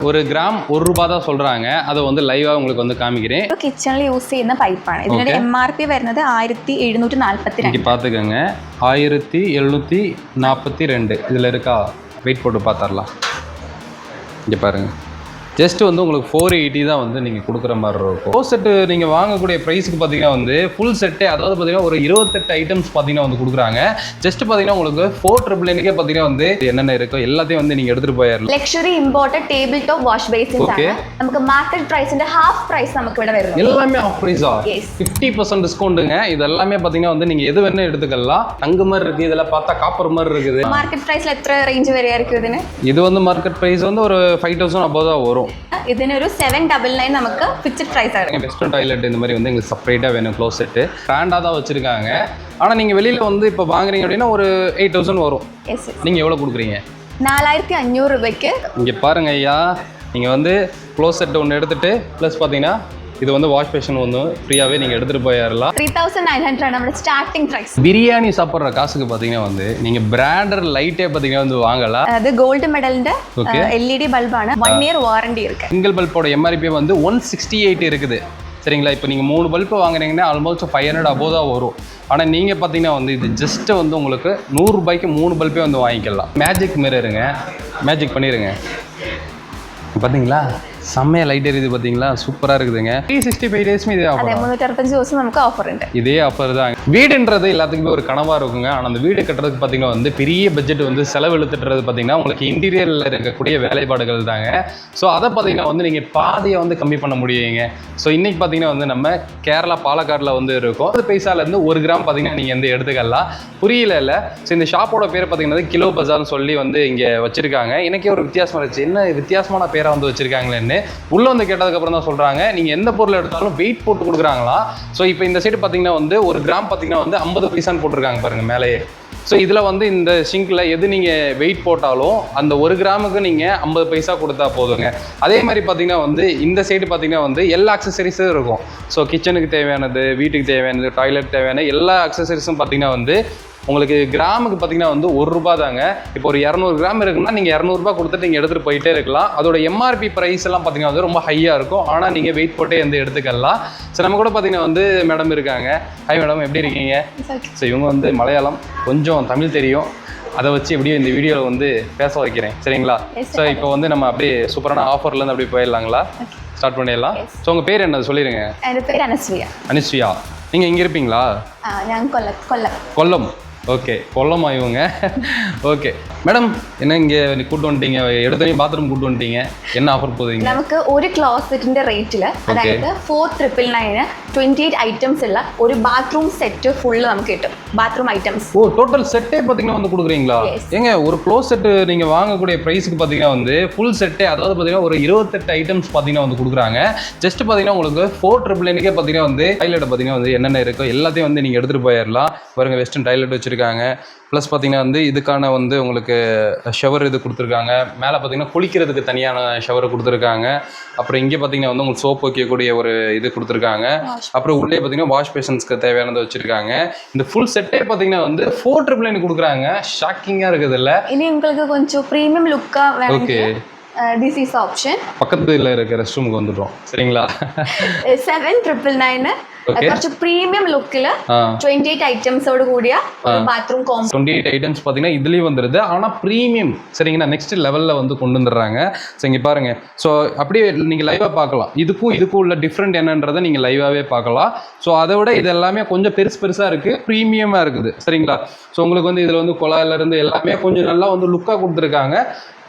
ஒரு கிராம் ஒரு ரூபா தான் சொல்றாங்க அதை வந்து லைவா உங்களுக்கு வந்து காமிக்கிறேன் കിച്ചണിൽ യൂസ് ചെയ്യുന്ന പൈപ്പാണ് ഇതിന്റെ എം ആർ പി വരുന്നത് ആയിരത്തി എഴുന്നൂറ്റി നാല്പത്തി രണ്ട് இங்கே பார்த்துக்கோங்க ஆயிரத்தி எழுநூற்றி நாற்பத்தி ரெண்டு இதில் இருக்கா வெயிட் போட்டு பார்த்துடலாம் இங்கே பாருங்க ஜஸ்ட் வந்து உங்களுக்கு ஃபோர் எயிட்டி தான் வந்து நீங்கள் கொடுக்குற மாதிரி இருக்கும். ஃபோர் செட்டு நீங்கள் வாங்கக்கூடிய ப்ரைஸுக்கு பார்த்தீங்கன்னா வந்து ஃபுல் செட்டு அதாவது பார்த்தீங்கன்னா ஒரு இருபத்தெட்டு ஐட்டம்ஸ் பார்த்தீங்கன்னா வந்து கொடுக்குறாங்க. ஜஸ்ட் பார்த்தீங்கன்னா உங்களுக்கு ஃபோர் ட்ரிபிள் எனக்கே பார்த்தீங்கன்னா வந்து என்னென்ன இருக்கோ எல்லாத்தையும் வந்து நீங்கள் எடுத்துகிட்டு போயிடலாம். Luxury imported table top wash basin okay நமக்கு மார்க்கெட் ப்ரைஸ் ஹாஃப் ப்ரைஸ் நமக்கு விட வரும் எல்லாமே ஆஃப் ப்ரைஸா ஃபிஃப்டி பர்சன்ட் டிஸ்கவுண்ட்டுங்க இது எல்லாமே பார்த்தீங்கன்னா வந்து நீங்கள் எது வேணால் எடுத்துக்கலாம். தங்கு மாதிரி இருக்குது இதில் பார்த்தா காப்பர் மாதிரி இருக்குது. மார்க்கெட் ப்ரைஸில் எத்தனை ரேஞ்ச் வரையா இருக்குதுன்னு இது வந்து மார்க்கெட் ப்ரைஸ் வந்து ஒரு ஃபைவ் தௌசண்ட் அபோவ் தான் வரும். ഇതിനൊരു സെവൻ ഡബിൾ നയൻ നമുക്ക് ഫിക്സഡ് പ്രൈസ് ആണ് வெஸ்டர்ன் டாய்லெட் இந்த மாதிரி வந்து எங்களுக்கு செப்பரேட்டாக வேணும் க்ளோஸ் செட்டு பிராண்டாக தான் வச்சுருக்காங்க ஆனால் நீங்கள் வெளியில் வந்து இப்போ வாங்குறீங்க அப்படின்னா ஒரு எயிட் தௌசண்ட் வரும் യെസ് நீங்கள் எவ்வளோ கொடுக்குறீங்க നാലായിരത്തി അഞ്ഞൂറ് രൂപയ്ക്ക് இங்கே பாருங்க ஐயா நீங்கள் வந்து க்ளோஸ் செட் ஒன்று எடுத்துகிட்டு ப்ளஸ் பார்த்தீங்கன்னா இது வந்து வாஷ் பேஷன் வந்து ஃப்ரீயாகவே நீங்கள் எடுத்துகிட்டு போயிடலாம் த்ரீ தௌசண்ட் நைன் ஹண்ட்ரட் நம்மளோட ஸ்டார்டிங் ப்ரைஸ் பிரியாணி சாப்பிட்ற காசுக்கு பார்த்தீங்கன்னா வந்து நீங்கள் பிராண்டர் லைட்டே பார்த்தீங்கன்னா வந்து வாங்கலாம். அது கோல்டு மெடல்ட எல்இடி பல்பான ஒன் இயர் வாரண்டி இருக்கு. சிங்கிள் பல்போட எம்ஆர்பி வந்து ஒன் சிக்ஸ்டி எயிட் இருக்குது. சரிங்களா? இப்போ நீங்கள் மூணு பல்ப்பு வாங்குனீங்கன்னா ஆல்மோஸ்ட் ஃபைவ் ஹண்ட்ரட் அபோவ் தான் வரும். ஆனால் நீங்கள் பார்த்தீங்கன்னா வந்து இது ஜஸ்ட்டு வந்து உங்களுக்கு நூறுரூபாய்க்கு மூணு பல்பே வந்து வாங்கிக்கலாம். மேஜிக் மிரருங்க மேஜிக் பண்ணிடுங்க பார்த்தீங்களா செம்மையாக லைட் எரியுது பார்த்தீங்களா சூப்பராக இருக்குதுங்க. த்ரீ சிக்ஸ்டி ஃபைவ் டேஸ்மே இதே ஆஃபர் முந்நூற்றி வருஷம் நமக்கு ஆஃபர் இதே ஆஃபர் தான். வீடுன்றது எல்லாத்துக்குமே ஒரு கனவாக இருக்குங்க. ஆனால் அந்த வீடு கட்டுறதுக்கு பார்த்தீங்கன்னா வந்து பெரிய பட்ஜெட் வந்து செலவு இழுத்துட்டுறது பார்த்தீங்கன்னா உங்களுக்கு இன்டீரியரில் இருக்கக்கூடிய வேலைப்பாடுகள் தாங்க. ஸோ அதை பார்த்தீங்கன்னா வந்து நீங்கள் பாதியை வந்து கம்மி பண்ண முடியுங்க. ஸோ இன்றைக்கி பார்த்தீங்கன்னா வந்து நம்ம கேரளா பாலக்காட்டில் வந்து இருக்கும். அது பைசாலேருந்து ஒரு கிராம் பார்த்தீங்கன்னா நீங்கள் வந்து எடுத்துக்கலாம். புரியல இல்லை? ஸோ இந்த ஷாப்போட பேர் பார்த்தீங்கன்னா கிலோ பஜார்னு சொல்லி வந்து இங்கே வச்சுருக்காங்க. எனக்கே ஒரு வித்தியாசமாக இருந்துச்சு. என்ன வித்தியாசமான பேராக வந்து வச்சுருக்காங்களேன்னு உள்ளே வந்து கேட்டதுக்கப்புறம் தான் சொல்கிறாங்க நீங்கள் எந்த பொருள் எடுத்தாலும் வெயிட் போட்டு கொடுக்குறாங்களா? ஸோ இப்போ இந்த சைடு பார்த்தீங்கன்னா வந்து ஒரு கிராம் பார்த்தீங்கன்னா வந்து ஐம்பது பைசான்னு போட்டிருக்காங்க பாருங்கள் மேலேயே. ஸோ இதில் வந்து இந்த சிங்கில் எது நீங்கள் வெயிட் போட்டாலும் அந்த ஒரு கிராமுக்கு நீங்கள் ஐம்பது பைசா கொடுத்தா போதுங்க. அதே மாதிரி பார்த்தீங்கன்னா வந்து இந்த சைடு பார்த்தீங்கன்னா வந்து எல்லா அக்சசரிஸும் இருக்கும். ஸோ கிச்சனுக்கு தேவையானது வீட்டுக்கு தேவையானது டாய்லெட் தேவையான எல்லா அக்சசரிஸும் பார்த்தீங்கன்னா வந்து உங்களுக்கு கிராமுக்கு பார்த்தீங்கன்னா வந்து ஒரு ரூபா தாங்க. இப்போ ஒரு இரநூறு கிராம் இருக்குன்னா நீங்கள் இரநூறுபா கொடுத்துட்டு நீங்கள் எடுத்துகிட்டு போயிட்டே இருக்கலாம். அதோட எம்ஆர்பி ப்ரைஸ் எல்லாம் பார்த்தீங்கன்னா வந்து ரொம்ப ஹையாக இருக்கும். ஆனால் நீங்கள் வெயிட் போட்டே வந்து எடுத்துக்கலாம். சரி நம்ம கூட பார்த்தீங்கன்னா வந்து மேடம் இருக்காங்க. ஹை மேடம் எப்படி இருக்கீங்க? ஸோ இவங்க வந்து மலையாளம் கொஞ்சம் தமிழ் தெரியும். அதை வச்சு எப்படியும் இந்த வீடியோவில் வந்து பேச வைக்கிறேன். சரிங்களா? ஸோ இப்போ வந்து நம்ம அப்படியே சூப்பரான ஆஃபர்லேருந்து அப்படியே போயிடலாங்களா? ஸ்டார்ட் பண்ணிடலாம். ஸோ உங்கள் பேர் என்ன சொல்லிடுங்க. பேர் அனுஸ்வியா அனுஸ்வியா நீங்கள் இங்கே இருப்பீங்களா? கொல்லம் கொல்லம். ஓகே கொல்லமா இவங்க ஓகே. மேடம் என்ன இங்கே கூட்டு வந்துட்டீங்க எடுத்தோடனே பாத்ரூம் கூட்டு வந்துட்டீங்க என்ன ஆஃபர் போகுதுங்க നമുക്ക് ഒരു ക്ലോസറ്റിന്റെ റേറ്റിൽ അതായത് four triple nine twenty eight items ഉള്ള ഒരു ബാത്റൂം സെറ്റ് ഫുള്ള് നമുക്ക് കിട്ടും ബാത്റൂം ഐറ്റംസ് ஓ டோட்டல் செட்டே பார்த்தீங்கன்னா வந்து கொடுக்குறீங்களா Yes. ஏங்க ஒரு க்ளோஸ் செட்டு நீங்கள் வாங்கக்கூடிய ப்ரைஸுக்கு பார்த்தீங்கன்னா வந்து ஃபுல் செட்டே அதாவது பார்த்தீங்கன்னா ஒரு இருபத்தெட்டு ஐட்டம்ஸ் பார்த்தீங்கன்னா வந்து கொடுக்குறாங்க ஜஸ்ட் பார்த்தீங்கன்னா உங்களுக்கு ஃபோர் ட்ரிபிள் எனக்கே பார்த்தீங்கன்னா வந்து டாய்லெட் பார்த்தீங்கன்னா வந்து என்னென்ன இருக்கோ எல்லாத்தையும் வந்து நீங்கள் எடுத்துகிட்டு போயிடலாம் பாருங்க வெஸ்டர்ன் டாய்லெட் வச்சுருக்காங்க ப்ளஸ் பார்த்தீங்கன்னா வந்து இதுக்கான வந்து உங்களுக்கு ஷவர் இது கொடுத்துருக்காங்க. மேலே பார்த்தீங்கன்னா குளிக்கிறதுக்கு தனியான ஷவர் கொடுத்துருக்காங்க. அப்புறம் இங்கே பார்த்தீங்கன்னா வந்து உங்களுக்கு சோப் வைக்கக்கூடிய ஒரு இது கொடுத்துருக்காங்க. அப்புறம் உள்ளே பார்த்தீங்கன்னா வாஷ் பேஷன்ஸ்க்கு தேவையானது வச்சிருக்காங்க. இந்த ஃபுல் செட்டே பார்த்தீங்கன்னா வந்து ஃபோர் ட்ரிபிள் கொடுக்குறாங்க. ஷாக்கிங்காக இருக்குது இல்லை இது உங்களுக்கு கொஞ்சம் ப்ரீமியம் லுக்காக ஓகே വേണമെങ്കിൽ ദിസ് ഈസ് ഓപ്ഷൻ பக்கத்துல இருக்க ரெஸ்ட் ரூமுக்கு வந்துட்டோம் சரிங்களா സെവൻ ട്രിപ്പിൾ നയന് Okay. കുറച്ച് പ്രീമിയം ലുക്കിൽ ஆ ട്വന്റി എയ്റ്റ് ഐറ്റംസോട് കൂടിയ ഒരു bathroom combo twenty eight items பார்த்தீங்கன்னா இதுலேயும் வந்துடுது ஆனால் ப்ரீமியம் சரிங்களா நெக்ஸ்ட் லெவலில் வந்து கொண்டு வந்துடுறாங்க ஸோ இங்கே பாருங்கள் ஸோ அப்படியே நீங்கள் லைவாக பார்க்கலாம் இதுக்கும் இதுக்கும் உள்ள டிஃப்ரெண்ட் என்னன்றதை நீங்கள் லைவாகவே பார்க்கலாம் ஸோ அதை விட இது எல்லாமே கொஞ்சம் பெருசு பெருசாக இருக்குது ப்ரீமியமாக இருக்குது சரிங்களா ஸோ உங்களுக்கு வந்து இதில் வந்து குழாயிலேருந்து எல்லாமே கொஞ்சம் நல்லா வந்து லுக்காக கொடுத்துருக்காங்க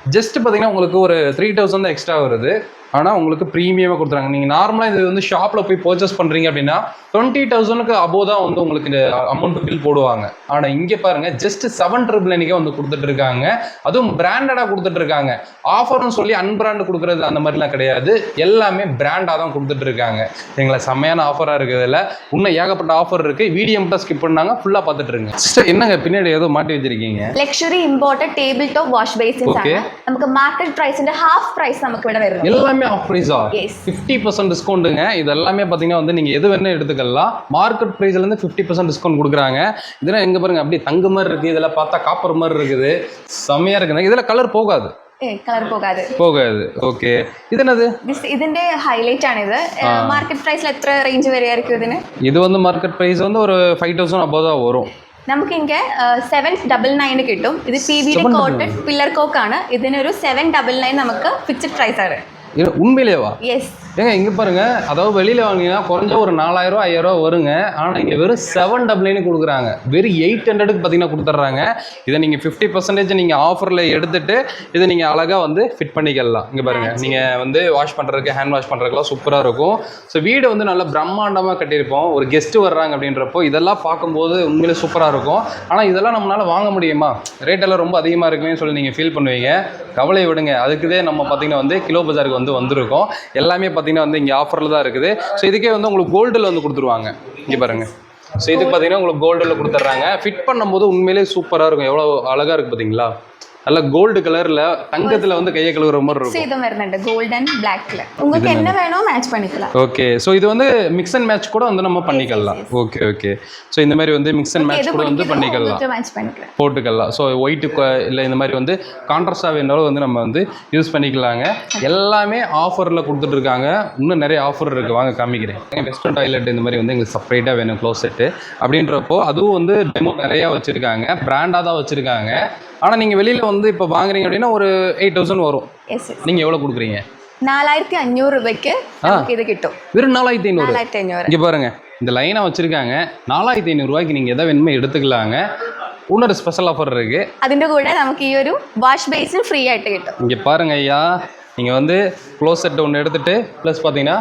ஜஸ்ட் பார்த்தீங்கன்னா உங்களுக்கு ஒரு த்ரீ தௌசண்ட் எக்ஸ்ட்ரா வருது. ஆனால் உங்களுக்கு ப்ரீமியமாக கொடுத்துறாங்க. நீங்கள் நார்மலாக இது வந்து ஷாப்பில் போய் பர்ச்சேஸ் பண்ணுறீங்க அப்படின்னா டுவெண்ட்டி தௌசண்ட்க்கு அபோவ் தான் வந்து உங்களுக்கு இந்த அமௌண்ட் பில் போடுவாங்க. ஆனால் இங்கே பாருங்கள் ஜஸ்ட் செவன் ட்ரிபிள் நைனுக்கே வந்து கொடுத்துட்டு இருக்காங்க. அதுவும் பிராண்டடாக கொடுத்துட்டு இருக்காங்க. ஆஃபர்னு சொல்லி அன்பிராண்ட் கொடுக்குறது அந்த மாதிரிலாம் கிடையாது. எல்லாமே பிராண்டாக தான் கொடுத்துட்டு இருக்காங்க. சரிங்களா செம்மையான ஆஃபராக இருக்கிறதுல. இன்னும் ஏகப்பட்ட ஆஃபர் இருக்குது வீடியோ மட்டும் ஸ்கிப் பண்ணாங்க. ஃபுல்லாக பார்த்துட்டு இருங்க. சிஸ்டர் என்னங்க? பின்னாடி ஏதோ மாட்டி வச்சிருக்கீங்க. Luxury imported table top wash basins நமக்கு மார்க்கெட் பிரைஸ் ஹாஃப் ப்ரைஸ் நமக்கு விட வரும். எல்லாமே எல்லாமே ஆஃப் ப்ரைஸா Yes. ஃபிஃப்டி பர்சன்ட் டிஸ்கவுண்ட்டுங்க இது எல்லாமே பார்த்தீங்கன்னா வந்து நீங்கள் எது வேணால் எடுத்துக்கலாம் மார்க்கெட் ப்ரைஸ்லேருந்து ஃபிஃப்டி பர்சன்ட் டிஸ்கவுண்ட் கொடுக்குறாங்க இதெல்லாம் எங்கே பாருங்க அப்படியே தங்க மாதிரி இருக்குது இதெல்லாம் பார்த்தா காப்பர் மாதிரி இருக்குது செம்மையாக இருக்குங்க இதில் கலர் போகாது കളർ പോകാതെ போகாது ஓகே இது என்னது This- ഇതിന്റെ ഹൈലൈറ്റ് ആണ് ഇത് മാർക്കറ്റ് പ്രൈസിൽ എത്ര റേഞ്ച് വരെയായിരിക്കും ഇതിന് இது வந்து മാർക്കറ്റ് പ്രൈസ് வந்து ஒரு ஃபைவ் தௌசண்ட் അബോ தான் വരും നമുക്ക് ഇങ്ങനെ സെവൻ ഡബിൾ നയൻ കിട്ടും ഇത് പി വിയുടെ കോട്ടൺ പില്ലർ കോക്ക് ആണ് ഇതിനൊരു സെവൻ ഡബിൾ നയൻ നമുക്ക് ഫിക്സഡ് പ്രൈസ് ആണ് இது உண்மையிலேவா? ஏங்க இங்கே பாருங்க. அதாவது வெளியில் வாங்கினீங்கன்னா குறைஞ்ச ஒரு நாலாயிரம் ரூபா ஐயாயிரம் ரூபா வருங்க. ஆனால் இங்கே வெறும் செவன் டபுள்னு கொடுக்குறாங்க. வெறும் எயிட் ஹண்ட்ரடுக்கு பார்த்தீங்கன்னா கொடுத்துட்றாங்க. இதை நீங்கள் ஃபிஃப்டி பர்சன்டேஜ் நீங்கள் ஆஃபரில் எடுத்துட்டு இதை நீங்கள் அழகாக வந்து ஃபிட் பண்ணிக்கலாம். இங்கே பாருங்க. நீங்கள் வந்து வாஷ் பண்ணுறதுக்கு ஹேண்ட் வாஷ் பண்ணுறதுக்குலாம் சூப்பராக இருக்கும். ஸோ வீடு வந்து நல்ல பிரம்மாண்டமாக கட்டியிருப்போம். ஒரு கெஸ்ட்டு வர்றாங்க அப்படின்றப்போ இதெல்லாம் பார்க்கும்போது உண்மையிலே சூப்பராக இருக்கும். ஆனால் இதெல்லாம் நம்மளால் வாங்க முடியுமா? ரேட் எல்லாம் ரொம்ப அதிகமாக இருக்குமே சொல்லி நீங்கள் ஃபீல் பண்ணுவீங்க. கவலை விடுங்க. அதுக்குதே நம்ம பார்த்தீங்கன்னா வந்து கிலோ பஜாருக்கு வந்து வந்திருக்கோம். எல்லாமே பார்த்தீங்கன்னா வந்து இங்கே ஆஃபரில் தான் இருக்குது. ஸோ இதுக்கே வந்து உங்களுக்கு கோல்டில் வந்து கொடுத்துருவாங்க. இங்கே பாருங்கள் ஸோ இதுக்கு பார்த்தீங்கன்னா உங்களுக்கு கோல்டில் கொடுத்துட்றாங்க ஃபிட் பண்ணும்போது உண்மையிலே சூப்பராக இருக்கும். எவ்வளோ அழகாக இருக்குது பார்த்தீங்களா நல்ல கோல்டு கலர்ல தங்கத்துல வந்து கையை கழுவுற மாதிரி இருக்கும். இது வருதுண்டு கோல்டன் பிளாக்ல உங்களுக்கு என்ன வேணும் மேட்ச் பண்ணிக்கலாம். ஓகே சோ இது வந்து மிக்ஸ் அண்ட் மேட்ச் கூட வந்து நம்ம பண்ணிக்கலாம். ஓகே ஓகே சோ இந்த மாதிரி வந்து மிக்ஸ் அண்ட் மேட்ச் கூட வந்து பண்ணிக்கலாம். போட்டுக்கலாம். சோ ஒயிட் இல்ல இந்த மாதிரி வந்து கான்ட்ராஸ்டா வேணாலும் வந்து நம்ம வந்து யூஸ் பண்ணிக்கலாங்க. எல்லாமே ஆஃபர்ல கொடுத்துட்டு இருக்காங்க. இன்னும் நிறைய ஆஃபர் இருக்கு. வாங்க காமிக்கிறேன். வெஸ்டர்ன் டாய்லெட் இந்த மாதிரி வந்து எங்களுக்கு செப்பரேட்டா வேணும் க்ளோசெட் அப்படின்றப்போ அதுவும் வந்து டெமோ நிறைய வச்சிருக்காங்க. பிராண்டா தான் வச்சிருக்காங்க. ஆனால் நீங்கள் வெளியில் வந்து இப்போ வாங்குறீங்க அப்படின்னா ஒரு எயிட் தௌசண்ட் வரும் எஸ் எஸ் நீங்கள் எவ்வளோ கொடுக்குறீங்க നാലായിരത്തി അഞ്ഞൂറ് രൂപയ്ക്ക് നമുക്ക് ഇത് കിട്ടും வெறும் நாலாயிரத்தி ஐநூறு നാലായിരത്തി അഞ്ഞൂറ് இங்கே பாருங்க இந்த லைனாக வச்சுருக்காங்க நாலாயிரத்தி ஐநூறுரூவாய்க்கு நீங்கள் எதை வேணுமோ எடுத்துக்கலாங்க இன்னொரு ஸ்பெஷல் ஆஃபர் இருக்குது അതിന്റെ കൂടെ നമുക്ക് ഈ ഒരു വാഷ് ബേസിൻ ഫ്രീ ആയിട്ട് കിട്ടും இங்கே பாருங்க ஐயா நீங்கள் வந்து க்ளோஸ் செட் ஒன்று எடுத்துட்டு ப்ளஸ் பார்த்தீங்கன்னா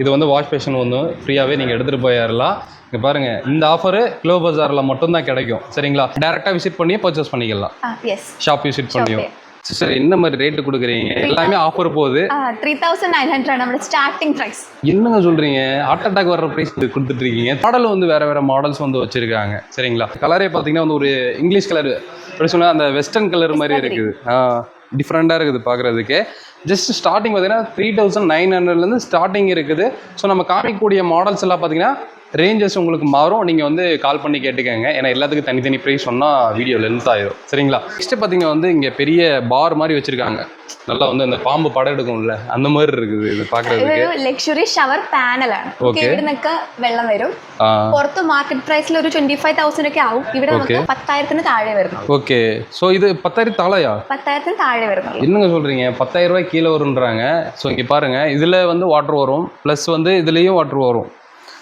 இது வந்து வாஷ் பேஷன் ஒன்று ஃப்ரீயாகவே நீங்கள் எடுத்துகிட்டு போயிடலாம் இங்கே பாருங்க இந்த ஆஃபரு கிலோ பஜாரில் மட்டும்தான் கிடைக்கும். சரிங்களா? டேரெக்டாக விசிட் பண்ணியே பர்ச்சேஸ் பண்ணிக்கலாம். ஷாப் விசிட் பண்ணியும் சிஸ்டர் என்ன மாதிரி ரேட் கொடுக்குறீங்க? எல்லாமே ஆஃபர் போகுது. த்ரீ தௌசண்ட் நைன் ஹண்ட்ரட் நம்மளோட ஸ்டார்டிங் ப்ரைஸ் என்னங்க சொல்றீங்க? ஹார்ட் அட்டாக் வர ப்ரைஸ் கொடுத்துட்டு இருக்கீங்க. மாடல் வந்து வேற வேற மாடல்ஸ் வந்து வச்சிருக்காங்க. சரிங்களா? கலரே பார்த்தீங்கன்னா வந்து ஒரு இங்கிலீஷ் கலர் எப்படி சொன்னா அந்த வெஸ்டர்ன் கலர் மாதிரி இருக்குது. டிஃப்ரெண்டாக இருக்குது பார்க்குறதுக்கு. ஜஸ்ட் ஸ்டார்டிங் பார்த்தீங்கன்னா த்ரீ தௌசண்ட் நைன் ஹண்ட்ரட்லேருந்து ஸ்டார்டிங் இருக்குது. ஸோ நம்ம காமிக்கக்கூடிய மாடல்ஸ் எல்லாம் பார்த்தீங்கன்னா ரேஞ்சஸ் உங்களுக்கு மாறும் நீங்கள் வந்து கால் பண்ணி கேட்டுக்கங்க ஏன்னா எல்லாத்துக்கும் தனித்தனி ப்ரைஸ் சொன்னால் வீடியோ லென்த் ஆயிடும் சரிங்களா நெக்ஸ்ட்டு பார்த்தீங்கன்னா வந்து இங்கே பெரிய பார் மாதிரி வச்சுருக்காங்க நல்லா வந்து அந்த பாம்பு படம் எடுக்கும்ல அந்த மாதிரி இருக்குது இது பார்க்குறதுக்கு ഇതൊരു ലക്ഷറി ഷവർ പാനലാണ് Okay. ഇവിടെ നിന്നൊക്കെ വെള്ളം വരും ஆ പുറത്ത് മാർക്കറ്റ് പ്രൈസിൽ ഒരു ട്വന്റി ഫൈവ് തൗസൻഡ് ഒക്കെ ആവും ഇവിടെ നമുക്ക് പത്തായിരത്തിന് താഴെ വരുന്നു ஓகே ஸோ இது பத்தாயிரம் தாளையா പത്തായിരത്തിന് താഴെ വരുന്നുള്ളൂ என்னங்க சொல்கிறீங்க பத்தாயிரம் ரூபாய் கீழே வரும்ன்றாங்க ஸோ இங்கே பாருங்கள் இதில் வந்து வாட்டர் வரும் ப்ளஸ் வந்து இதுலேயும் வாட்டர் வரும்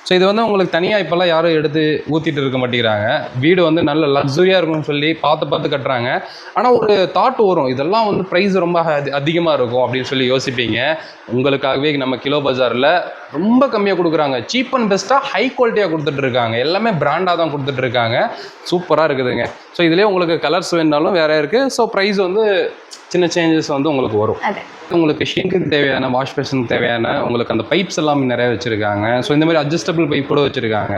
ஸோ இது வந்து உங்களுக்கு தனியாக இப்போல்லாம் யாரும் எடுத்து ஊற்றிட்டு இருக்க மாட்டேங்கிறாங்க. வீடு வந்து நல்ல லக்ஸுரியாக இருக்கும்னு சொல்லி பார்த்து பார்த்து கட்டுறாங்க. ஆனால் ஒரு தாட் வரும். இதெல்லாம் வந்து ப்ரைஸ் ரொம்ப அதிகமாக இருக்கும் அப்படின்னு சொல்லி யோசிப்பீங்க. உங்களுக்காகவே நம்ம கிலோ பஜாரில் ரொம்ப கம்மியாக கொடுக்குறாங்க. சீப் அண்ட் பெஸ்ட்டாக ஹை குவாலிட்டியாக கொடுத்துட்டு இருக்காங்க. எல்லாமே பிராண்டாக தான் கொடுத்துட்டு இருக்காங்க. சூப்பராக இருக்குதுங்க. ஸோ இதுலேயே உங்களுக்கு கலர்ஸ் வேணாலும் வேற இருக்குது ஸோ ப்ரைஸ் வந்து சின்ன சேஞ்சஸ் வந்து உங்களுக்கு வரும் അതെ உங்களுக்கு ஷிங்க்குக்கு தேவையான வாஷ் பேஷனுக்கு தேவையான உங்களுக்கு அந்த பைப்ஸ் எல்லாமே நிறைய வச்சுருக்காங்க ஸோ இந்த மாதிரி அட்ஜஸ்டபிள் பைப் கூட வச்சுருக்காங்க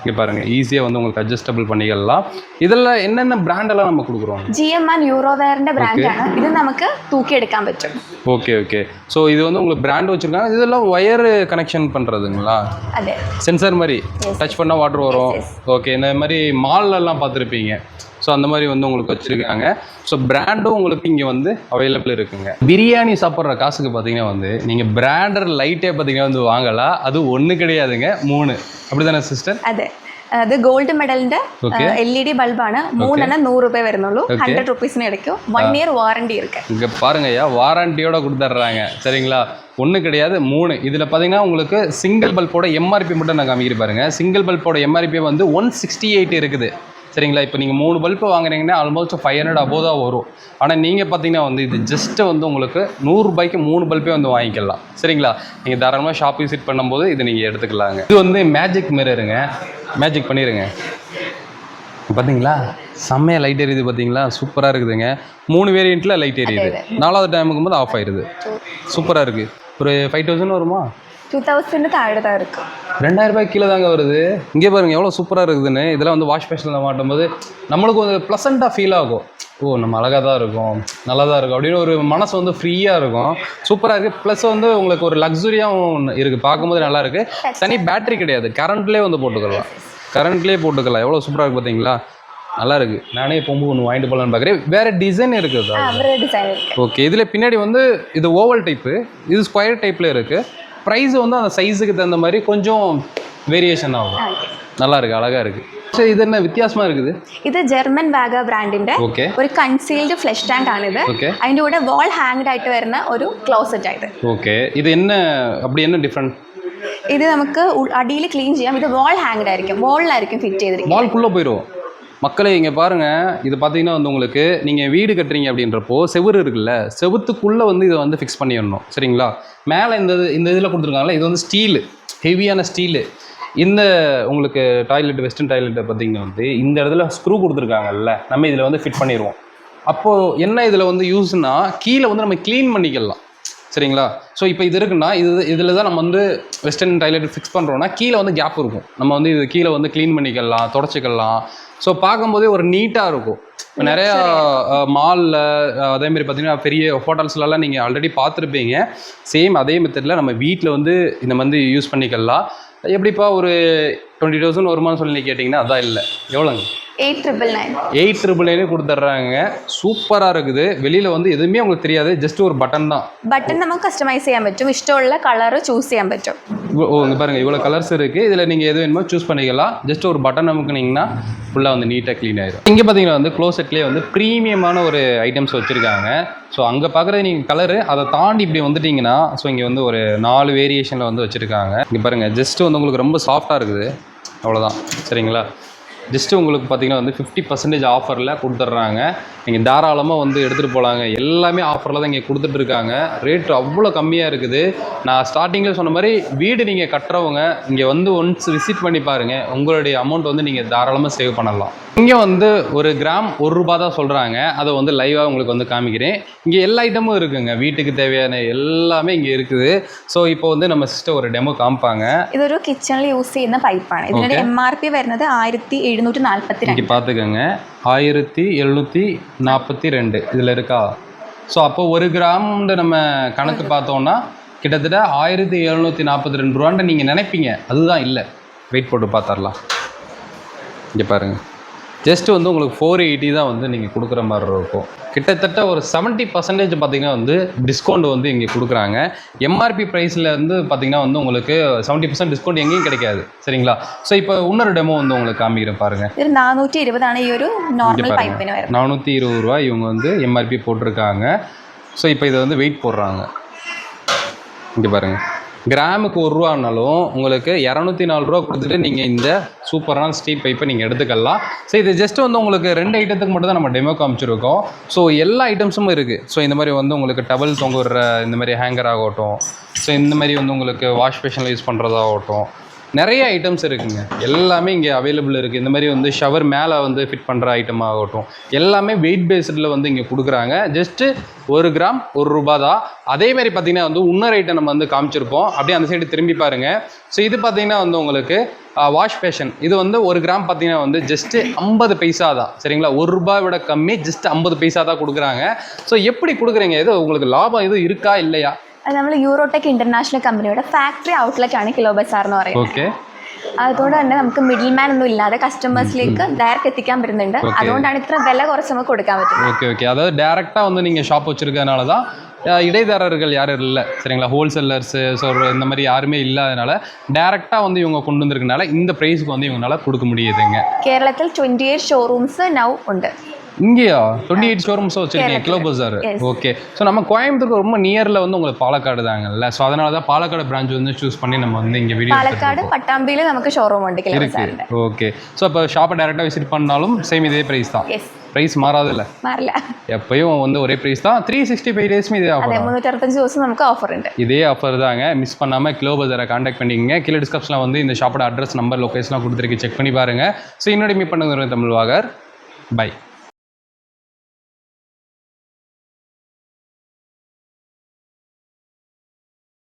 இங்கே பாருங்கள் ஈஸியாக வந்து உங்களுக்கு அட்ஜஸ்டபிள் பண்ணிக்கலாம் இதில் என்னென்ன பிராண்டெல்லாம் நம்ம கொடுக்குறோம் ജി എം ആൻഡ് യൂറോവെയറിന്റെ ബ്രാൻഡാണ് ഇത് നമുക്ക് തൂക്കിയെടുക്കാൻ പറ്റും ஓகே ஓகே ஸோ இது வந்து உங்களுக்கு பிராண்ட் வச்சுருக்காங்க இதெல்லாம் ஒயர் கனெக்ஷன் பண்ணுறதுங்களா അതെ சென்சார் மாதிரி டச் பண்ணால் வாட்டர் வரும் yes. ஓகே இந்த மாதிரி மால்லலாம் பார்த்துருப்பீங்க ஸோ அந்த மாதிரி வந்து உங்களுக்கு வச்சுருக்காங்க ஸோ பிராண்டும் உங்களுக்கு இங்கே வந்து அவைலபிள் இருக்குங்க பிரியாணி சாப்பிட்ற காசுக்கு பார்த்தீங்கன்னா வந்து நீங்கள் பிராண்டர் லைட்டே பார்த்தீங்கன்னா வந்து வாங்கலாம் அது ஒன்று கிடையாதுங்க மூணு அப்படி தானே சிஸ்டர் അതെ അത് gold മെഡലിന്റെ Okay. L E D ബൾബാണ് മൂന്നെണ്ണം നൂറ് രൂപ വരുന്നുള്ളൂ ഹൺഡ്രഡ് റുപ്പീസിന് എടുക്കും വൺ ഇയർ വാറണ്ടി இருக்கு இங்கே பாருங்க ஐயா வாரண்டியோட கொடுத்துட்றாங்க சரிங்களா ஒன்று கிடையாது மூணு இதில் பார்த்தீங்கன்னா உங்களுக்கு சிங்கிள் பல்போட எம்ஆர்பி மட்டும் நான் காமிக்கிறேன் பாருங்க சிங்கிள் பல்போட எம்ஆர்பி வந்து ஒன் சிக்ஸ்டி எயிட் இருக்குது சரிங்களா? இப்போ நீங்கள் மூணு பல்பு வாங்குறீங்கன்னா ஆல்மோஸ்ட் ஃபைவ் ஹண்ட்ரட் அபோவ் தான் வரும். ஆனால் நீங்கள் பார்த்தீங்கன்னா வந்து இது ஜஸ்ட் வந்து உங்களுக்கு நூறுரூபாய்க்கு மூணு பல்பே வந்து வாங்கிக்கலாம். சரிங்களா? நீங்கள் தாராளமாக ஷாப் விசிட் பண்ணும்போது இது நீங்கள் எடுத்துக்கலாங்க. இது வந்து மேஜிக் மிரருங்க மேஜிக் பண்ணிடுங்க பார்த்தீங்களா செம்மையாக லைட் எரியுது பார்த்தீங்களா சூப்பராக இருக்குதுங்க. மூணு வேரியண்ட்டில் லைட் எரியுது. நாலாவது டைமுக்கும் போது ஆஃப் ஆயிடுது சூப்பராக இருக்குது ஒரு ஃபைவ் தௌசண்ட் வருமா? டூ தௌசண்ட் தாழെ தான் இருக்கும் ரெண்டாயிரம் ரூபாய் கீழே தாங்க வருது. இங்கே பாருங்க எவ்வளோ சூப்பராக இருக்குதுன்னு. இதெல்லாம் வந்து வாஷ் பேஷனில் மாட்டும்போது நம்மளுக்கு ஒரு ப்ளசண்ட்டாக ஃபீல் ஆகும். ஓ நம்ம அழகாக தான் இருக்கும் நல்லா தான் இருக்கும் அப்படின்னு ஒரு மனசு வந்து ஃப்ரீயாக இருக்கும். சூப்பராக இருக்குது ப்ளஸ் வந்து உங்களுக்கு ஒரு லக்ஸுரியாகவும் இருக்குது பார்க்கும்போது நல்லா இருக்குது தனி பேட்டரி கிடையாது. கரண்ட்லேயே வந்து போட்டுக்கலாம். கரண்ட்லேயே போட்டுக்கலாம். எவ்வளோ சூப்பராக இருக்குது பார்த்தீங்களா? நல்லா இருக்கு. நானே பொம்பு ஒன்று வாங்கிட்டு போகலான்னு பார்க்குறேன் வேற டிசைன் இருக்குது ஓகே இதில் பின்னாடி வந்து இது ஓவல் டைப்பு இது ஸ்கொயர் டைப்பில் இருக்குது ப்ரைஸ் வந்து அந்த சைஸுக்கு தகுந்த மாதிரி கொஞ்சம் வேரியேஷன் ஆகும் ஓகே நல்லா இருக்கு அழகாக இருக்கு சரி இது என்ன வித்தியாசமாக இருக்குது ഇത് ജർമ്മൻ വാഗ ബ്രാൻഡിന്റെ ഓക്കെ ഒരു കൺസീൽഡ് ഫ്ലഷ് ടാങ്ക് ആണിത് ഓക്കെ അതിന്റെ കൂടെ വാൾ ഹാങ്ഡ് ആയിട്ട് വരുന്ന ഒരു ക്ലോസറ്റ് ആയത് ஓகே இது என்ன அப்படி என்ன டிஃப்ரெண்ட் ഇത് നമുക്ക് അടിയിൽ ക്ലീൻ ചെയ്യാം ഇത് വാൾ ഹാങ്ഡ് ആയിരിക്കും വാളിലായിരിക്കും ഫിറ്റ് ചെയ്തിരിക്കുന്നത് வால்குள்ளே போயிடும் மக்களை இங்கே பாருங்கள் இது பார்த்தீங்கன்னா வந்து உங்களுக்கு நீங்கள் வீடு கட்டுறீங்க அப்படின்றப்போ செவுரு இருக்குல்ல செவுத்துக்குள்ளே வந்து இதை வந்து ஃபிக்ஸ் பண்ணிடணும். சரிங்களா? மேலே இந்த இது- இந்த இதில் கொடுத்துருக்காங்கல்ல இது வந்து ஸ்டீலு. ஹெவியான ஸ்டீலு. இந்த உங்களுக்கு டாய்லெட் வெஸ்டர்ன் டாய்லெட்டை பார்த்தீங்கன்னா வந்து இந்த இடத்துல ஸ்க்ரூ கொடுத்துருக்காங்கல்ல நம்ம இதில் வந்து ஃபிட் பண்ணிடுவோம். அப்போது என்ன இதில் வந்து யூஸ்னால் கீழே வந்து நம்ம க்ளீன் பண்ணிக்கலாம். சரிங்களா? ஸோ இப்போ இது இருக்குன்னா இது இதில் தான் நம்ம வந்து வெஸ்டர்ன் டாய்லெட் ஃபிக்ஸ் பண்ணுறோன்னா கீழே வந்து கேப் இருக்கும். நம்ம வந்து இது கீழே வந்து க்ளீன் பண்ணிக்கலாம் தொடச்சிக்கலாம். ஸோ பார்க்கும்போதே ஒரு நீட்டாக இருக்கும். நிறையா மாலில் அதேமாரி பார்த்தீங்கன்னா பெரிய ஹோட்டல்ஸ்லலாம் நீங்கள் ஆல்ரெடி பார்த்துருப்பீங்க. சேம் அதே மெத்தடில் நம்ம வீட்டில் வந்து இந்த மாதிரி யூஸ் பண்ணிக்கலாம். எப்படிப்பா ஒரு டுவெண்ட்டி தௌசண்ட் வருமானு சொல்லி கேட்டிங்கன்னா அதான் இல்லை. எவ்வளோங்க eight triple nine eight triple நைனே கொடுத்துட்றாங்க சூப்பராக இருக்குது வெளியில் வந்து எதுவுமே உங்களுக்கு தெரியாது ஜஸ்ட் ஒரு பட்டன் தான் ബട്ടൺ നമുക്ക് കസ്റ്റമൈസ് ചെയ്യാൻ പറ്റും ഇഷ്ടമുള്ള കളർ ചൂസ് ചെയ്യാൻ പറ്റും இவ்வளோ- ஓ இங்கே பாருங்கள் இவ்வளோ கலர்ஸ் இருக்குது இதில் நீங்கள் எது வேணுமோ சூஸ் பண்ணிக்கலாம் ஜஸ்ட் ஒரு பட்டன் அமுக்குனீங்கன்னா ஃபுல்லாக வந்து நீட்டாக க்ளீன் ஆயிடும் இங்கே பார்த்தீங்கன்னா வந்து க்ளோசெட்லேயே வந்து ப்ரீமியமான ஒரு ஐட்டம்ஸ் வச்சுருக்காங்க ஸோ அங்கே பார்க்குறது நீங்கள் கலரு அதை தாண்டி இப்படி வந்துட்டிங்கன்னா ஸோ இங்கே வந்து ஒரு நாலு வேரியேஷனில் வந்து வச்சுருக்காங்க இங்கே பாருங்கள் ஜஸ்ட் வந்து உங்களுக்கு ரொம்ப சாஃப்டாக இருக்குது அவ்வளோதான் சரிங்களா ஜஸ்ட்டு உங்களுக்கு பார்த்தீங்கன்னா வந்து ஃபிஃப்டி பர்சன்டேஜ் ஆஃபரில் கொடுத்துட்றாங்க நீங்கள் தாராளமாக வந்து எடுத்துகிட்டு போகலாங்க எல்லாமே ஆஃபரில் தான் இங்கே கொடுத்துட்ருக்காங்க ரேட் அவ்வளோ கம்மியாக இருக்குது நான் ஸ்டார்டிங்கில் சொன்ன மாதிரி வீடு நீங்கள் கட்டுறவங்க இங்கே வந்து ஒன்ஸ் விசிட் பண்ணி பாருங்கள் உங்களுடைய அமௌண்ட் வந்து நீங்கள் தாராளமாக சேவ் பண்ணலாம் இங்கே வந்து ஒரு கிராம் ஒரு ரூபா தான் சொல்கிறாங்க அதை வந்து லைவாக உங்களுக்கு வந்து காமிக்கிறேன் இங்கே எல்லா ஐட்டமும் இருக்குங்க வீட்டுக்கு தேவையான எல்லாமே இங்கே இருக்குது ஸோ இப்போ வந்து நம்ம சிஸ்டர் ஒரு டெமோ காமிப்பாங்க ഇതൊരു കിച്ചണിൽ യൂസ് ചെയ്യുന്ന പൈപ്പാണ് ഇതിന്റെ Okay. എം ആർ പി വരുന്നത് ആയിരത്തി എഴുന്നൂറ്റി നാൽപ്പത്തി இங்கே രണ്ട് பார்த்துக்கோங்க ஆயிரத்தி எழுநூற்றி நாற்பத்தி ரெண்டு இதில் இருக்கா ஸோ அப்போ ஒரு கிராம்னு நம்ம கணக்கு பார்த்தோம்னா கிட்டத்தட்ட ஆயிரத்தி எழுநூற்றி நாற்பத்தி ரெண்டு ரூபான்ட்டு நீங்கள் நினைப்பீங்க அதுதான் இல்லை வெயிட் போட்டு பார்த்துடலாம் இங்கே பாருங்கள் ஜஸ்ட் வந்து உங்களுக்கு ஃபோர் எயிட்டி தான் வந்து நீங்கள் கொடுக்குற மாதிரி இருக்கும் கிட்டத்தட்ட ஒரு செவன்ட்டி பர்சன்டேஜ் பார்த்தீங்கன்னா வந்து டிஸ்கவுண்ட் வந்து இங்கே கொடுக்குறாங்க எம்ஆர்பி ப்ரைஸில் வந்து பார்த்தீங்கன்னா வந்து உங்களுக்கு செவன்ட்டி பர்சன்ட் டிஸ்கவுண்ட் எங்கேயும் கிடைக்காது சரிங்களா ஸோ இப்போ இன்னொரு டெமோ வந்து உங்களுக்கு காமிக்கிறேன் பாருங்கள் ഇതൊരു നാനൂറ്റി ഇരുപതാണ് ഈ ഒരു നോർമൽ பாருங்க. പൈപ്പിന് വരുന്നത് நானூற்றி இருபது ரூபா இவங்க வந்து எம்ஆர்பி போட்டிருக்காங்க ஸோ இப்போ இதை வந்து வெயிட் போடுறாங்க இங்கே பாருங்கள் கிராமுக்கு ஒரு ரூபானாலும் உங்களுக்கு இரநூத்தி நாலு ரூபா கொடுத்துட்டு நீங்கள் இந்த சூப்பரான ஸ்டீல் பைப்பை நீங்கள் எடுத்துக்கலாம். ஸோ இது ஜஸ்ட் வந்து உங்களுக்கு ரெண்டு ஐட்டத்துக்கு மட்டும் தான் நம்ம டெமோ காமிச்சிருக்கோம். ஸோ எல்லா ஐட்டம்ஸும் இருக்குது ஸோ இந்த மாதிரி வந்து உங்களுக்கு டபுள் தொங்குற இந்த மாதிரி ஹேங்கர் ஆகட்டும். ஸோ இந்த மாதிரி வந்து உங்களுக்கு வாஷ் பேஷனில் யூஸ் பண்ணுறதாகட்டும் நிறைய ஐட்டம்ஸ் இருக்குங்க. எல்லாமே இங்கே அவைலபிள் இருக்குது இந்த மாதிரி வந்து ஷவர் மேலே வந்து ஃபிட் பண்ணுற ஐட்டம் ஆகட்டும். எல்லாமே வெயிட் பேஸ்டில் வந்து இங்கே கொடுக்குறாங்க. ஜஸ்ட்டு ஒரு கிராம் ஒரு ரூபா தான். அதே மாதிரி வந்து இன்னொரு ஐட்டம் நம்ம வந்து காமிச்சிருப்போம். அப்படியே அந்த சைடு திரும்பி பாருங்கள் ஸோ இது பார்த்தீங்கன்னா வந்து உங்களுக்கு வாஷ் பேஷன் இது வந்து ஒரு கிராம் பார்த்தீங்கன்னா வந்து ஜஸ்ட்டு ஐம்பது பைசா தான். சரிங்களா? ஒரு ரூபாய் விட கம்மி ஜஸ்ட் ஐம்பது பைசா தான் கொடுக்குறாங்க. ஸோ எப்படி கொடுக்குறீங்க? இது உங்களுக்கு லாபம் எதுவும் இருக்கா? இல்லையா? നമ്മൾ യൂറോടെക് ഇന്റർനാഷണൽ കമ്പനിയുടെ ഫാക്ടറി ഔട്ട്ലെറ്റ് ആണ് കിലോ ബസാർ എന്ന് പറയുന്നത് ஓகே അതുകൊണ്ട് തന്നെ നമുക്ക് മിഡിൽ മാൻ ഒന്നും ഇല്ലാതെ കസ്റ്റമേഴ്സിലേക്ക് ഡയറക്റ്റ് എത്തിക്കാൻ പറ്റുന്നുണ്ട് Okay. അതുകൊണ്ടാണ് ഇത്ര വില കുറച്ച് നമുക്ക് കൊടുക്കാൻ പറ്റുന്നത് ஓகே ஓகே அதாவது டேரெக்டாக வந்து நீங்கள் ஷாப் வச்சுருக்கறனால தான் அஹ், இடைத்தரகர்கள் யாரும் இல்லை சரிங்களா ஹோல்சேலர்ஸு ஸோ இந்த மாதிரி யாருமே இல்லாதனால டேரெக்டாக வந்து இவங்க கொண்டு வந்திருக்கனால இந்த ப்ரைஸுக்கு வந்து இவங்களால கொடுக்க முடியுதுங்க കേരളത്തിൽ ട്വന്റി എയ്റ്റ് ഷോറൂംസ് നൗ ഉണ്ട് இங்கேயா? டுவெண்ட்டி எயிட் ஷோரூம்ஸோ வச்சிருக்கீங்க கிலோ பஜார் ஓகே ஸோ நம்ம கோயம்புத்தூருக்கு ரொம்ப நியரில் வந்து உங்களுக்கு பாலக்காடு தாங்கல்ல ஸோ அதனால தான் பாலக்காடு பிரான்ச் வந்து சூஸ் பண்ணி நம்ம வந்து இங்கே வீடியோ பாலக்காடு பட்டாம்பியில் நமக்கு ஷோரூம் வந்து இருக்கு. ஓகே ஸோ இப்போ ஷாப்பை டேரெக்டாக விசிட் பண்ணாலும் சேம் இதே ப்ரைஸ் தான். ப்ரைஸ் மாறாது இல்ல மாறல. எப்பயும் வந்து ஒரே ப்ரைஸ் தான். த்ரீ சிக்ஸ்டி ஃபைவ் டேஸ் இதே ஆஃபர் முந்நூற்றி வருஷம் நமக்கு ஆஃபர் உண்டு. இதே ஆஃபர் தாங்க. மிஸ் பண்ணாமல் கிலோ பஜாரை காண்டாக்ட் பண்ணிக்கங்க. கீழே டிஸ்கிரிப்ஷனில் வந்து இந்த ஷாப்போட அட்ரஸ் நம்பர் லொக்கேஷன்லாம் கொடுத்துருக்கு செக் பண்ணி பாருங்க. ஸோ இன்னொரு மீட் பண்ணுங்க தமிழ் வாகர். பை